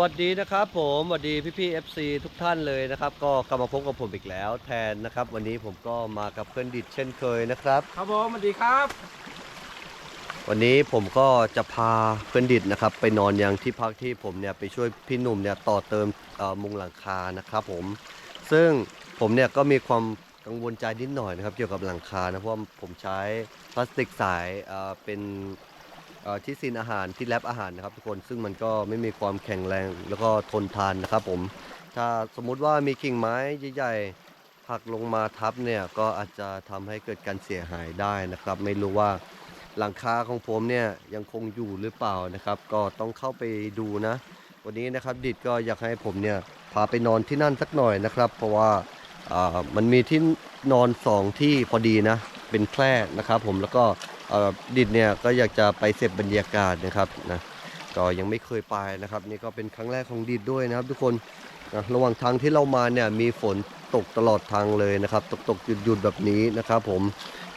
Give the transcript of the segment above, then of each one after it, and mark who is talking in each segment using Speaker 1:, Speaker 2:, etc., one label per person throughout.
Speaker 1: วัสดีนะครับผมสวัสดีพี่พี่ๆ FC ทุกท่านเลยนะครับ ก็กลับมาพบกับผมอีกแล้ว แทนนะครับ วันนี้ผมก็มากับเพื่อนดิดเช่นเคยนะครับ
Speaker 2: ครับผมสวัสดีครับ
Speaker 1: วันนี้ผมก็จะพาเพื่อนดิดนะครับ ไปนอนยังที่พักที่ผมเนี่ยไปช่วยพี่หนุ่มเนี่ยต่อเติมเอ่อมุงหลังคานะครับผม ซึ่งผมเนี่ยก็มีความกังวลใจนิดหน่อยนะครับ เกี่ยวกับหลังคานะเพราะว่าผมใช้พลาสติกสายเอ่อเป็นเอ่อ ที่ซีนอาหารที่แรปอาหารนะครับทุกคนซึ่งมันก็ไม่มีความแข็งแรงแล้วก็ทนทานนะครับผม ถ้าสมมุติว่ามีกิ่งไม้ใหญ่ๆหักลงมาทับเนี่ยก็อาจจะทำให้เกิดการเสียหายได้นะครับ ไม่รู้ว่าหลังคาของผมเนี่ยยังคงอยู่หรือเปล่านะครับ ก็ต้องเข้าไปดูนะ วันนี้นะครับดิดก็อยากให้ผมเนี่ยพาไปนอนที่นั่นสักหน่อยนะครับ เพราะว่าอ่ามันมีที่นอนสองที่พอดีนะเป็นแคร่นะครับ ผมแล้วก็ ดิดเนี่ยก็อยากจะไปเสพบรรยากาศนะครับนะก็ยังไม่เคยไปนะครับ นี่ก็เป็นครั้งแรกของดิดด้วยนะครับ ทุกคนนะระหว่างทางที่เรามาเนี่ยมีฝนตกตลอดทางเลยนะครับ ตกตกหยุดหยุดแบบนี้นะครับ ผม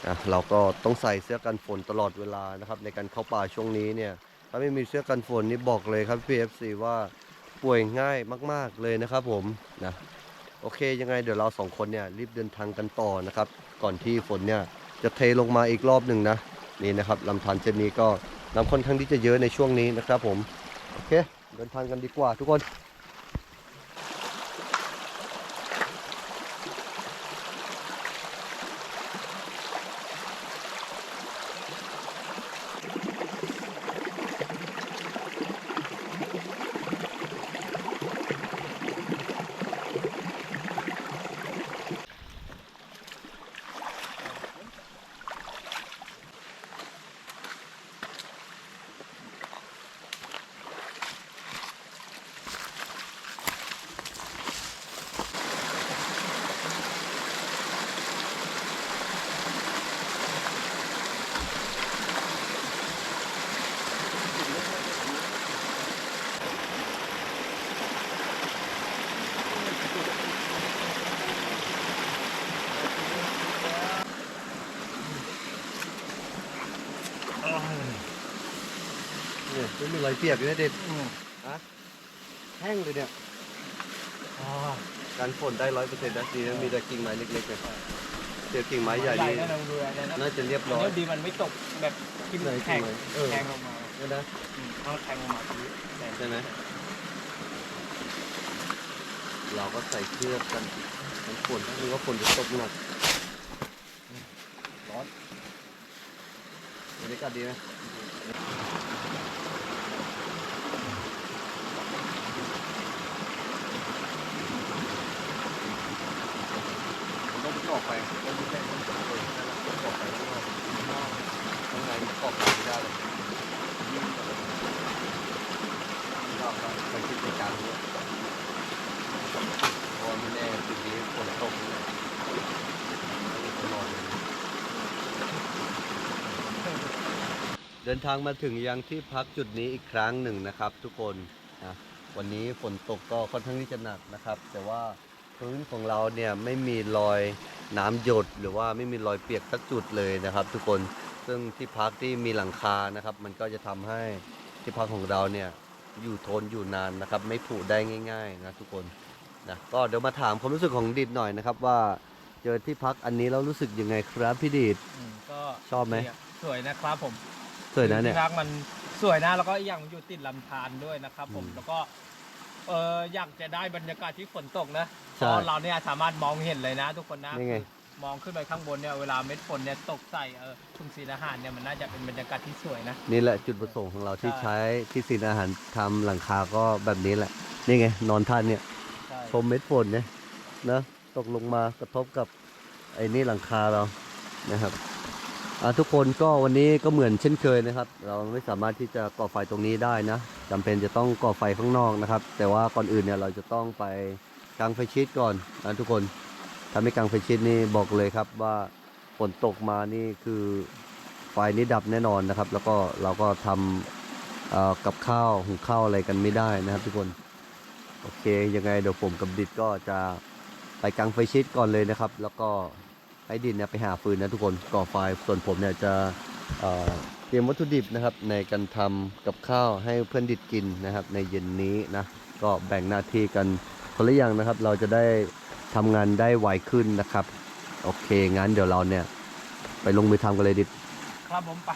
Speaker 1: นะเราก็ต้องใส่เสื้อกันฝนตลอดเวลานะครับ ในการเข้าป่าช่วงนี้เนี่ยถ้าไม่มีเสื้อกันฝนนี่บอกเลยครับ PFC ว่าป่วยง่ายมาก ๆเลยนะครับ ผมนะโอเคยังไงเดี๋ยวเราสองคนเนี่ยรีบเดินทางกันต่อนะครับ ก่อนที่ฝนเนี่ยจะเทลงมาอีกรอบหนึ่งนะ นี่นะครับลำธารเช่นนี้ก็น้ำค่อนข้างที่จะเยอะในช่วงนี้นะครับผม โอเค เดินทางกันดีกว่าทุกคน เนี่ยไม่มีรอยเปียกเลยนะเด็ดฮะแห้งเลยเนี่ยการฝนได้ร้อยเปอร์เซ็นต์นะดีนะมีแต่กิ่งไม้เล็กๆเนี่ยเจอกิ่งไม้ใหญ่นี่
Speaker 2: นะเราดูอะไรนะ
Speaker 1: น่าจะเรียบร้อย
Speaker 2: แล้วดีมันไม่ตกแบบที่
Speaker 1: ไหน
Speaker 2: มันแข็ง
Speaker 1: ไหนเออ
Speaker 2: แทงลงมา
Speaker 1: เนี่ยนะ
Speaker 2: อืมเขาแทงลงมาตรงนี้แทง
Speaker 1: ใช่ไหมเราก็ใส่เสื้อกันทั้งฝนหรือว่าฝนจะตกหนักร้อนบรรยากาศดีไหมผมต้ อออกไปต้องไม่ใช่ต้องออกไปต้องออกไปข้างนอกข้างในออกไปไม่ได้เลยยิ่งกว่าราก็ไปคิดในการนี้เพราะว่าไม่แน่จุดนี้ฝนตกเนี่ยตลอดเลยเดินทางมาถึงยังที่พักจุดนี้อีกครั้งหนึ่งนะครับ ทุกคนนะวันนี้ฝนตกก็ค่อนข้างที่จะหนักนะครับ แต่ว่าพื้นของเราเนี่ยไม่มีรอย น้ำหยดหรือว่าไม่มีรอยเปียกสักจุดเลยนะครับ ทุกคนซึ่งที่พักที่มีหลังคานะครับ มันก็จะทำให้ที่พักของเราเนี่ยอยู่ทนอยู่นานนะครับ ไม่ผุได้ง่าย ๆ นะทุกคนนะก็เดี๋ยวมาถามความรู้สึกของดิดหน่อยนะครับ ว่าเจอที่พักอันนี้แล้วรู้สึกยังไงครับพี่ดิด
Speaker 2: อืมก็
Speaker 1: ชอบไหม
Speaker 2: สวยนะครับผม
Speaker 1: สวยนะเนี่ย
Speaker 2: ที่พักมันสวยนะแล้วก็อีกอย่างมันอยู่ติดลำธารด้วยนะครับ ผม
Speaker 1: อืม
Speaker 2: แล้วก็ เอออยากจะได้บรรยากาศที่ฝนตกนะเพ
Speaker 1: ใช่
Speaker 2: ราะเราเนี่ยสามารถมองเห็นเลยนะทุกคนนะ
Speaker 1: นี่ไง
Speaker 2: คือมองขึ้นไปข้างบนเนี่ยเวลาเม็ดฝนเนี่ยตกใส่เออทุ่งศรีอาหารเนี่ยมันน่าจะเป็นบรรยากาศที่สวยนะ
Speaker 1: นี่แหละจุดประสงค์ของเราที่
Speaker 2: ใช่
Speaker 1: ใช้ที่สินอาหารทำหลังคาก็แบบนี้แหละ นี่ไง นอนท่านเนี่ย
Speaker 2: ใช่
Speaker 1: ชมเม็ดฝนเนี่ยนะตกลงมากระทบกับไอ้นี่หลังคาเรานะครับอะ ทุกคนก็วันนี้ก็เหมือนเช่นเคยนะครับ เราไม่สามารถที่จะก่อไฟตรงนี้ได้นะจำเป็นจะต้องก่อไฟข้างนอกนะครับ แต่ว่าก่อนอื่นเนี่ยเราจะต้องไปกางไฟชิดก่อนนะทุกคนถ้าไม่กางไฟชิดนี่บอกเลยครับว่าฝนตกมานี่คือไฟนี่ดับแน่นอนนะครับ แล้วก็เราก็ทำกับข้าวหุงข้าวอะไรกันไม่ได้นะครับ ทุกคนโอเคยังไงเดี๋ยวผมกับดิดก็จะไปกางไฟชิดก่อนเลยนะครับ แล้วก็ ให้ดินเนี่ยไปหาฟืนนะทุกคนก่อไฟส่วนผมเนี่ยจะเเตรียมวัตถุดิบนะครับในการทำกับข้าวให้เพื่อนดิดกินนะครับ ในเย็นนี้นะก็แบ่งหน้าที่กันคนละอย่างนะครับ เราจะได้ทำงานได้ไวขึ้นนะครับ โอเคงั้นเดี๋ยวเราเนี่ย ไปลงมือทำกันเลยดิ
Speaker 2: ครับผมไป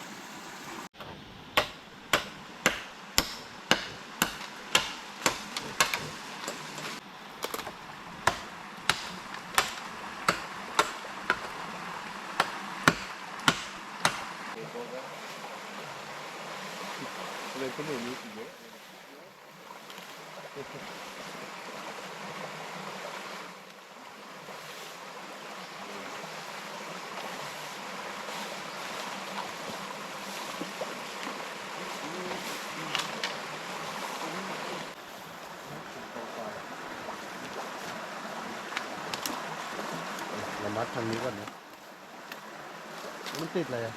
Speaker 3: เลยคนอื่นมีสีเยอะ
Speaker 1: เรามัด ทางนี้ก่อนนะมันติดอะไรอะ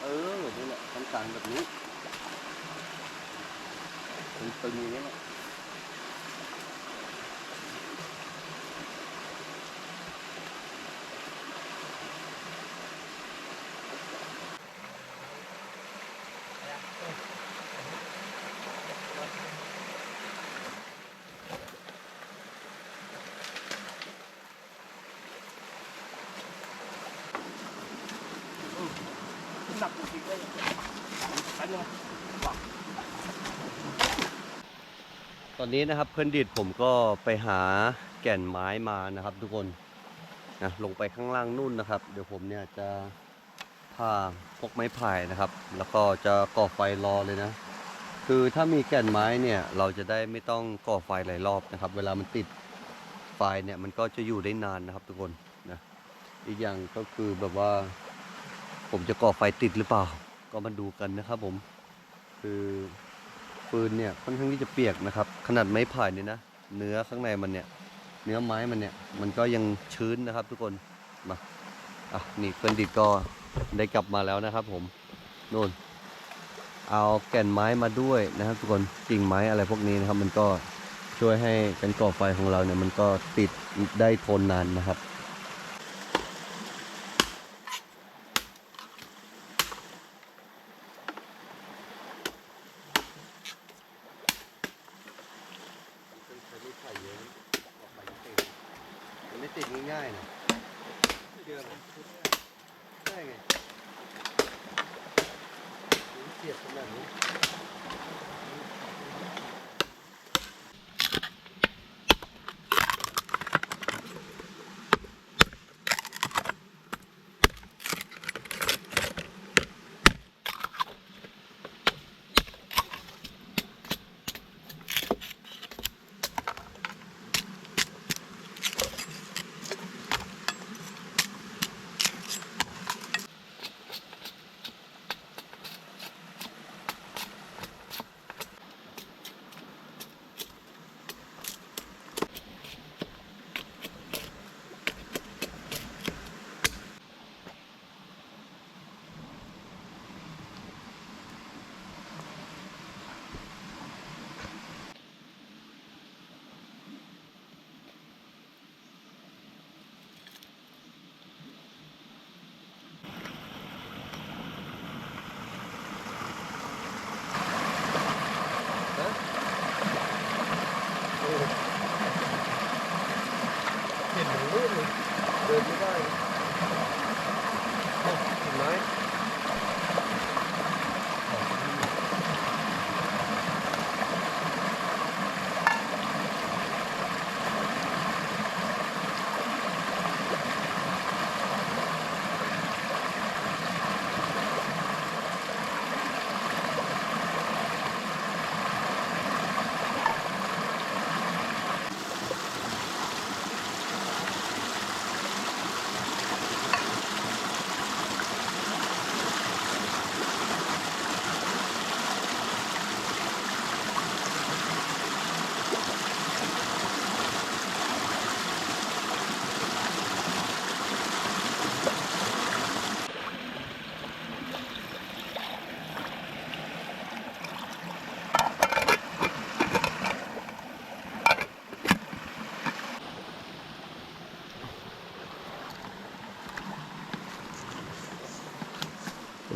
Speaker 1: เออนี่แหละทำต่างแบบนี้เป็นตึงอย่างนี้แหละ
Speaker 2: หนักจริงๆเลยไป เลย
Speaker 1: ตอนนี้นะครับเพื่อนดิดผมก็ไปหาแก่นไม้มานะครับ ทุกคนนะลงไปข้างล่างนู่นนะครับ เดี๋ยวผมเนี่ยจะพาพกไม้ไผ่นะครับ แล้วก็จะก่อไฟรอเลยนะ คือถ้ามีแก่นไม้เนี่ยเราจะได้ไม่ต้องก่อไฟหลายรอบนะครับ เวลามันติดไฟเนี่ยมันก็จะอยู่ได้นานนะครับ ทุกคนนะอีกอย่างก็คือแบบว่า ผมจะก่อไฟติดหรือเปล่า ก็มาดูกันนะครับผม คือฟืนเนี่ยค่อนข้างที่จะเปียกนะครับ ขนาดไม้ไผ่เนี่ยนะเนื้อข้างในมันเนี่ย เนื้อไม้มันเนี่ย มันก็ยังชื้นนะครับ ทุกคนมาอะนี่เพื่อนดิดก็ได้กลับมาแล้วนะครับ ผมนู่นเอาแก่นไม้มาด้วยนะครับ ทุกคนกิ่งไม้อะไรพวกนี้นะครับ มันก็ช่วยให้การก่อไฟของเราเนี่ยมันก็ติดได้ทนนานนะครับ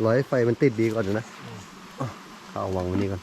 Speaker 1: ร้อยไฟมันติดดีก่อนนะอะเอาวางไว้นี่ก่อน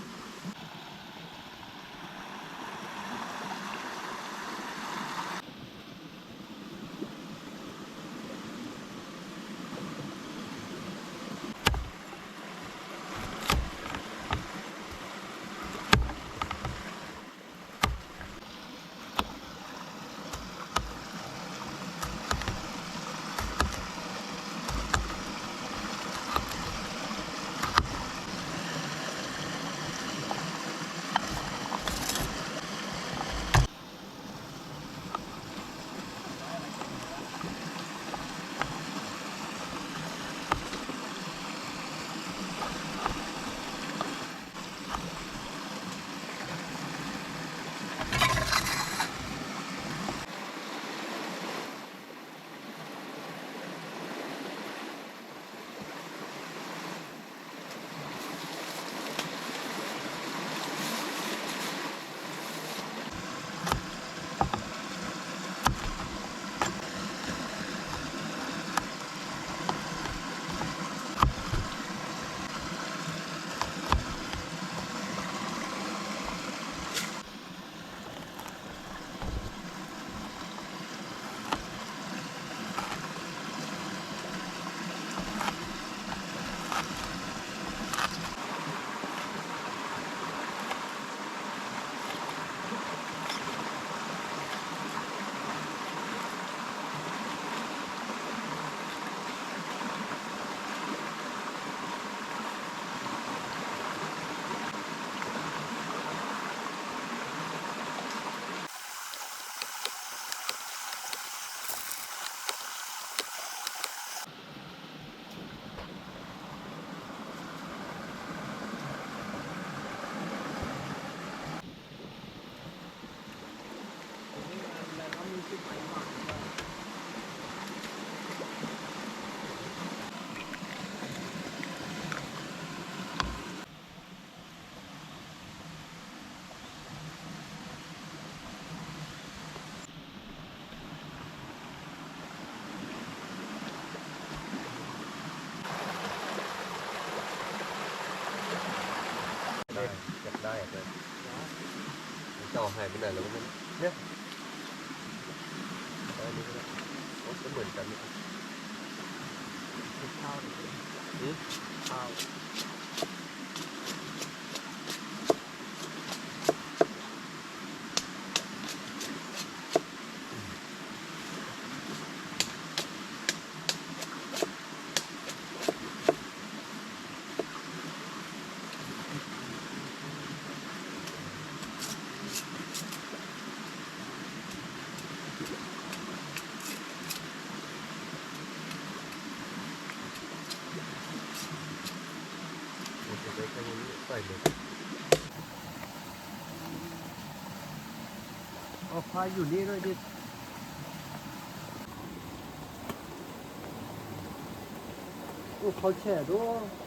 Speaker 1: หายไปไหนแล้วก็ไม่รู้เนี่ยเอาอันนี้ก็ได้โอ้ก็เหมือนกันนี่
Speaker 2: ข้าว
Speaker 1: อืม
Speaker 2: ข้าว
Speaker 1: มันจะได้แค่นี้ใส่เลย
Speaker 3: เอาพายอยู่นี่ด้วยดิ
Speaker 1: โอ้เขาแช่ด้วย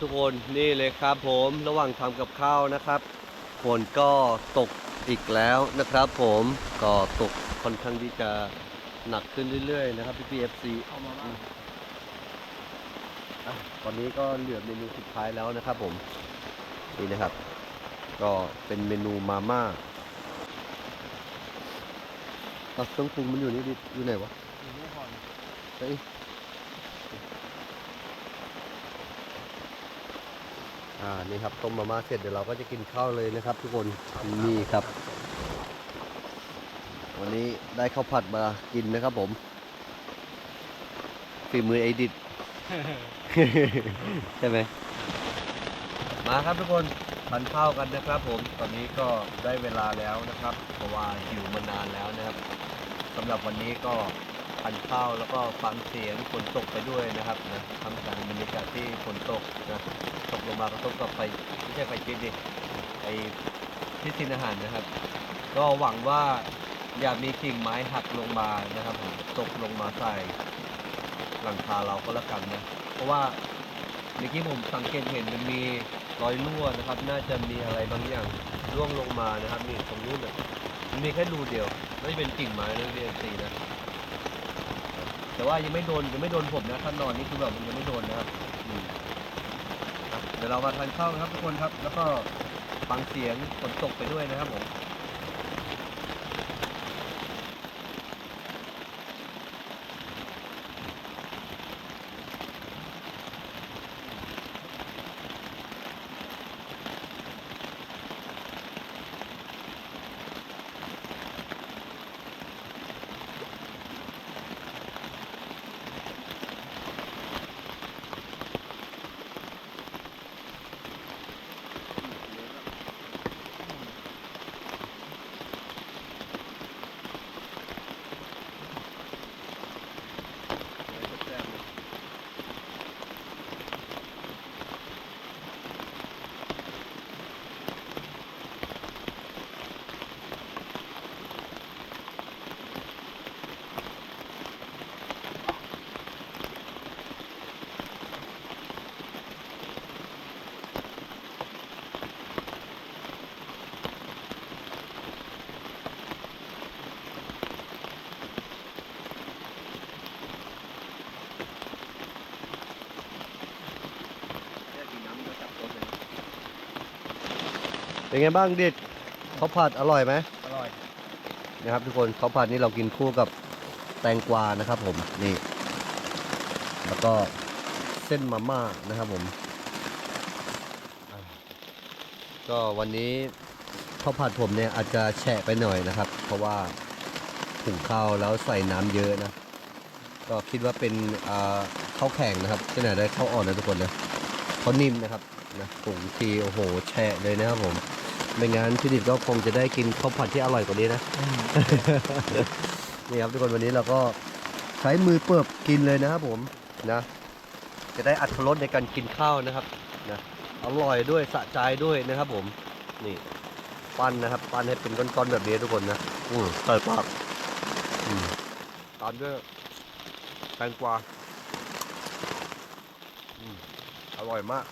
Speaker 1: ทุกคนนี่เลยครับผมระหว่างทำกับข้าวนะครับฝนก็ตกอีกแล้วนะครับ ผมก็ตกค่อนข้างที่จะหนักขึ้นเรื่อยๆนะครับพี่พีเอฟซี
Speaker 2: เอามาบ้าง
Speaker 1: ตอนนี้ก็เหลือเมนูสุดท้ายแล้วนะครับ ผมนี่นะครับ ก็เป็นเมนูมาม่าเอาเครื่องปรุงมันอยู่นี่ดิอยู่ไหนวะ
Speaker 2: อยู่นี่ก่อน
Speaker 1: เฮ้ย อ่านี่ครับต้มมาม่าเสร็จเดี๋ยวเราก็จะกินข้าวเลยนะครับ ทุกคนนี่ครับ วันนี้ได้ข้าวผัดมากินนะครับผมฝีมือไอดิดใช่ไหมมาครับทุกคนทานข้าวกันนะครับผมตอนนี้ก็ได้เวลาแล้วนะครับ เพราะว่าหิวมานานแล้วนะครับสำหรับวันนี้ก็ ทานข้าวแล้วก็ฟังเสียงฝนตกไปด้วยนะครับนะทำการบรรยากาศที่ฝนตกนะตกลงมากระทบกับไฟไม่ใช่ไฟเจ๊ดิไอที่สินอาหารนะครับ ก็หวังว่าอย่ามีกิ่งไม้หักลงมานะครับผมตกลงมาใส่หลังคาเราก็แล้วกันนะ เพราะว่าเมื่อกี้ผมสังเกตเห็นมันมีรอยรั่วนะครับ น่าจะมีอะไรบางอย่างร่วงลงมานะครับนี่ตรงนู้นน่ะมีแค่รูเดียวไม่เป็นกิ่งไม้นะเรียนสีนะ แต่ว่ายังไม่โดนยังไม่โดนผมนะท่านนอนนี่คือแบบมันยังไม่โดนนะครับอืมอะเดี๋ยวเรามาทานข้าวนะครับทุกคนครับ แล้วก็ฟังเสียงฝนตกไปด้วยนะครับผม เป็นไงบ้างดิดข้าวผัดอร่อยไหม
Speaker 2: อร่อย
Speaker 1: นะครับทุกคนข้าวผัดนี่เรากินคู่กับแตงกวานะครับ ผมนี่ แล้วก็เส้นมาม่านะครับผมอ่าก็วันนี้ข้าวผัดผมเนี่ยอาจจะแฉะไปหน่อยนะครับ เพราะว่าถุงข้าวแล้วใส่น้ำเยอะนะ ก็คิดว่าเป็นอ่าข้าวแข็งนะครับที่ไหนได้ข้าวอ่อนนะทุกคนนะเขานิ่มนะครับนะถุงทีโอ้โห แฉะเลยนะครับผม ไม่งั้นพี่ดิบก็คงจะได้กินข้าวผัดที่อร่อยกว่านี้นะ นี่ครับทุกคนวันนี้เราก็ใช้มือเปิบกินเลยนะครับผมนะ จะได้อัตรสในการกินข้าวนะครับนะอร่อยด้วยสะใจด้วยนะครับผมนี่ปั้นนะครับปั้นให้เป็นก้อนๆแบบนี้ทุกคนนะอืมใส่ปากอืมตามด้วยแตงกวาอืมอร่อยมาก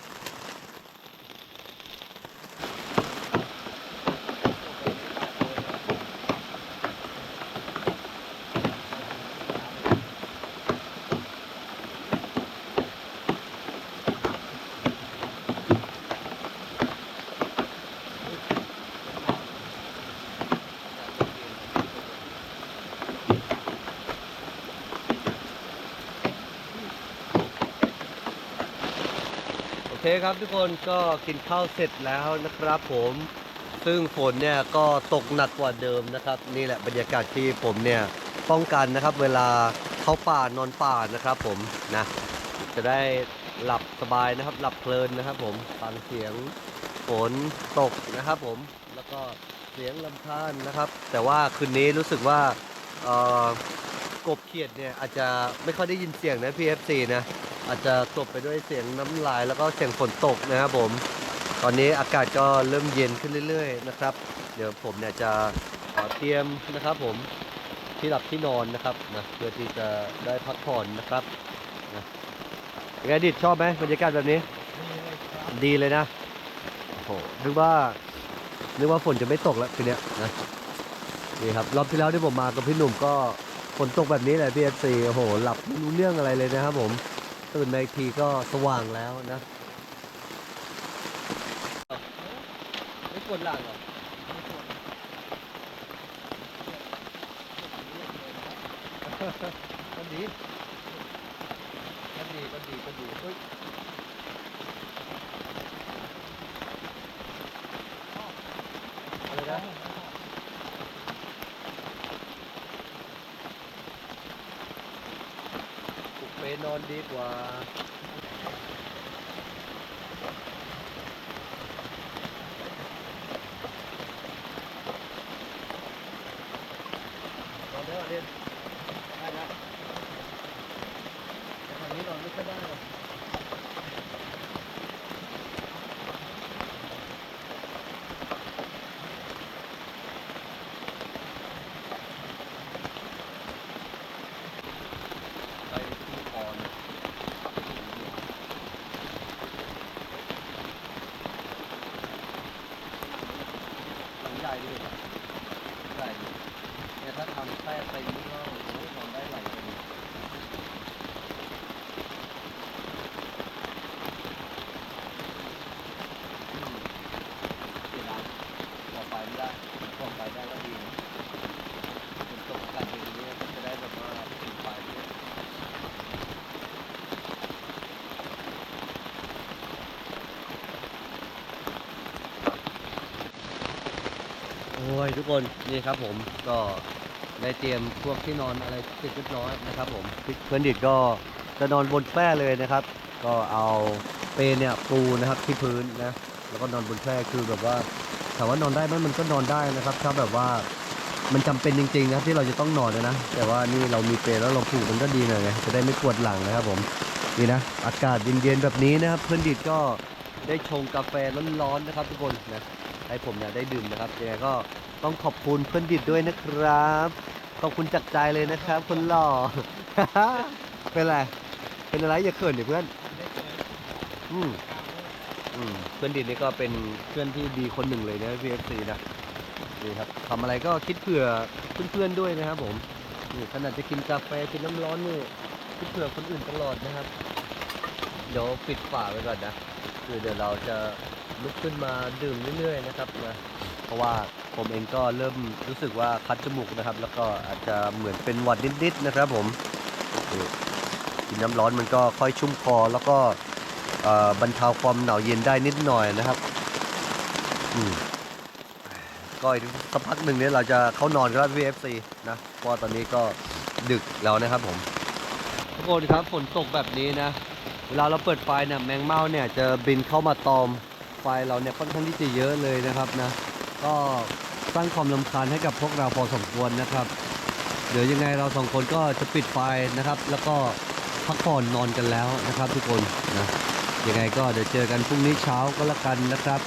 Speaker 1: เคครับทุกคนก็กินข้าวเสร็จแล้วนะครับผมซึ่งฝนเนี่ยก็ตกหนักกว่าเดิมนะครับ นี่แหละบรรยากาศที่ผมเนี่ยป้องกันนะครับ เวลาเข้าป่านอนป่านะครับ ผมนะจะได้หลับสบายนะครับ หลับเพลินนะครับ ผมฟังเสียงฝนตกนะครับ ผมแล้วก็เสียงลำธารนะครับ แต่ว่าคืนนี้รู้สึกว่าเกบเขียดเนี่ยอาจจะไม่ค่อยได้ยินเสียงนะ PFC นะ อาจจะกลบไปด้วยเสียงน้ำลายแล้วก็เสียงฝนตกนะครับผม ตอนนี้อากาศก็เริ่มเย็นขึ้นเรื่อย ๆ นะครับ เดี๋ยวผมเนี่ยจะขอเตรียมนะครับ ผมที่หลับที่นอนนะครับนะเพื่อที่จะได้พักผ่อนนะครับนะยังไงดิดชอบไหมบรรยากาศแบบนี้ ดีเลยนะโอ้โหนึกว่านึกว่าฝนจะไม่ตกแล้วทีเนี้ยนะนี่ครับรอบที่แล้วที่ผมมากับพี่หนุ่มก็ฝนตกแบบนี้แหละพี่เอฟซีโอ้โหหลับไม่รู้เรื่องอะไรเลยนะครับผม ตื่นมาอีกทีก็สว่างแล้วนะไม่ปวดหลังเหรอก็ดีก็ดีก็ดีก็ดีเฮ้ยอะไรนะปลุกเปนอน ดีกว่า นอนได้เหรอเรียนได้นะแต่ทางนี้นอนไม่ค่อยได้หรอกไปที่คอนหลังใหญ่เลยใหญ่เนี่ยถ้าทำแค่เต็มนี่ก็โอ้โหนอนได้หลายคนอืมเสียดายออกไปไม่ได้ออกไปได้ก็ดีนะฝนตกอากาศอย่างนี้ก็จะได้แบบว่าถึงไปเนี่ย โอ้ยทุก คนนี่ครับผมก็ได้เตรียมพวกที่นอนอะไรเสร็จเรียบร้อยนะครับผมเพื่อนดิดก็จะนอนบนแคร่เลยนะครับ ก็เอาเปลเนี่ยปูนะครับที่พื้นนะแล้วก็นอนบนแคร่คือแบบว่าถามว่านอนได้ไหมมันก็นอนได้นะครับ ถ้าแบบว่ามันจำเป็นจริงๆนะครับที่เราจะต้องนอนนะนะ แต่ว่านี่เรามีเปลแล้วเราผูกมันก็ดีหน่อยไงจะได้ไม่ปวดหลังนะครับผมนี่นะอากาศเย็นๆแบบนี้นะครับ เพื่อนดิดก็ได้ชงกาแฟร้อนๆนะครับ ทุกคนนะให้ผมเนี่ยได้ดื่มนะครับยังไงก็ ต้องขอบคุณเพื่อนดิดด้วยนะครับ ขอบคุณจากใจเลยนะครับคนหล่อ เป็นไร เป็นอะไรอย่าเขินดิเพื่อน อืมอืมเพื่อนดิดนี่ก็เป็นเพื่อนที่ดีคนหนึ่งเลยนะ PFC นะนี่ครับทำอะไรก็คิดเผื่อเพื่อนๆด้วยนะครับผมนี่ขนาดจะกินกาแฟกินน้ำร้อนนี่คิดเผื่อคนอื่นตลอดนะครับ เดี๋ยวปิดฝาไว้ก่อนนะ คือเดี๋ยวเราจะลุกขึ้นมาดื่มเรื่อยๆนะครับนะ เพราะว่า ผมเองก็เริ่มรู้สึกว่าคัดจมูกนะครับ แล้วก็อาจจะเหมือนเป็นหวัดนิดๆนะครับผมกินน้ำร้อนมันก็ค่อยชุ่มคอแล้วก็บรรเทาความหนาวเย็นได้นิดหน่อยนะครับก็อีกสักพักหนึ่งเนี่ยเราจะเข้านอนกันแล้ว VFC นะเพราะตอนนี้ก็ดึกแล้วนะครับผมทุกคนครับฝนตกแบบนี้นะเวลาเราเปิดไฟเนี่ยแมงเม่าเนี่ยจะบินเข้ามาตอมไฟเราเนี่ยค่อนข้างที่จะเยอะเลยนะครับนะ ก็สร้างความลำคาญให้กับพวกเราพอสมควรนะครับ เดี๋ยวยังไงเราสองคนก็จะปิดไฟนะครับ แล้วก็พักผ่อนนอนกันแล้วนะครับ ทุกคนนะยังไงก็เดี๋ยวเจอกันพรุ่งนี้เช้าก็แล้วกันนะครับ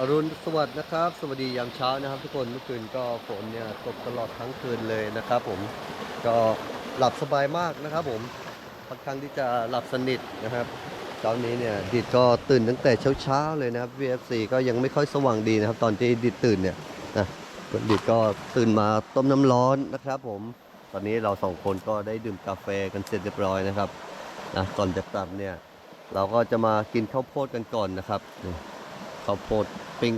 Speaker 1: อรุณสวัสดิ์นะครับ สวัสดียามเช้านะครับ ทุกคนเมื่อคืนก็ฝนเนี่ยตกตลอดทั้งคืนเลยนะครับ ผมก็หลับสบายมากนะครับ ผมค่อนข้างที่จะหลับสนิทนะครับเช้านี้เนี่ยดิดก็ตื่นตั้งแต่เช้าๆเลยนะครับ VFC ก็ยังไม่ค่อยสว่างดีนะครับ ตอนที่ดิดตื่นเนี่ยนะดิดก็ตื่นมาต้มน้ำร้อนนะครับ ผมตอนนี้เราสองคนก็ได้ดื่มกาแฟกันเสร็จเรียบร้อยนะครับนะก่อนจะกลับเนี่ยเราก็จะมากินข้าวโพดกันก่อนนะครับนี่ข้าวโพด ปิ้ง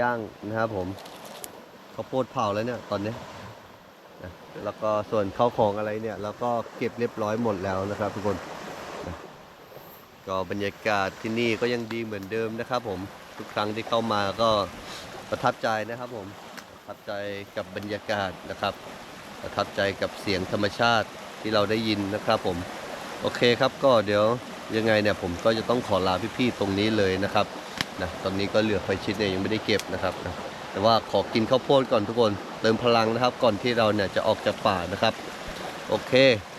Speaker 1: ย่างนะครับผมข้าวโพดเผาแล้วเนี่ยตอนนี้แล้วก็ส่วนข้าวของอะไรเนี่ยเราก็เก็บเรียบร้อยหมดแล้วนะครับทุกคนก็บรรยากาศที่นี่ก็ยังดีเหมือนเดิมนะครับ ผมทุกครั้งที่เข้ามาก็ประทับใจนะครับ ผมประทับใจกับบรรยากาศนะครับ ประทับใจกับเสียงธรรมชาติที่เราได้ยินนะครับ ผมโอเคครับก็เดี๋ยวยังไงเนี่ยผมก็จะต้องขอลาพี่ๆตรงนี้เลยนะครับ นะตอนนี้ก็เหลือไฟชิดเนี่ยยังไม่ได้เก็บนะครับนะแต่ว่าขอกินข้าวโพดก่อนทุกคน เติมพลังนะครับก่อนที่เราเนี่ยจะออกจากป่านะครับโอเค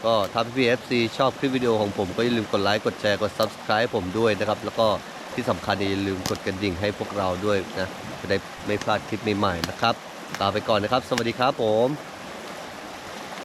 Speaker 1: ก็ถ้าพี่ๆ FC ชอบคลิปวิดีโอของผมก็อย่าลืมกดไลค์ กดแชร์ กด Subscribe ผมด้วยนะครับ แล้วก็ที่สำคัญอย่าลืมกดกระดิ่งให้พวกเราด้วยนะ จะได้ไม่พลาดคลิปใหม่ๆนะครับ ลาไปก่อนนะครับ สวัสดีครับผม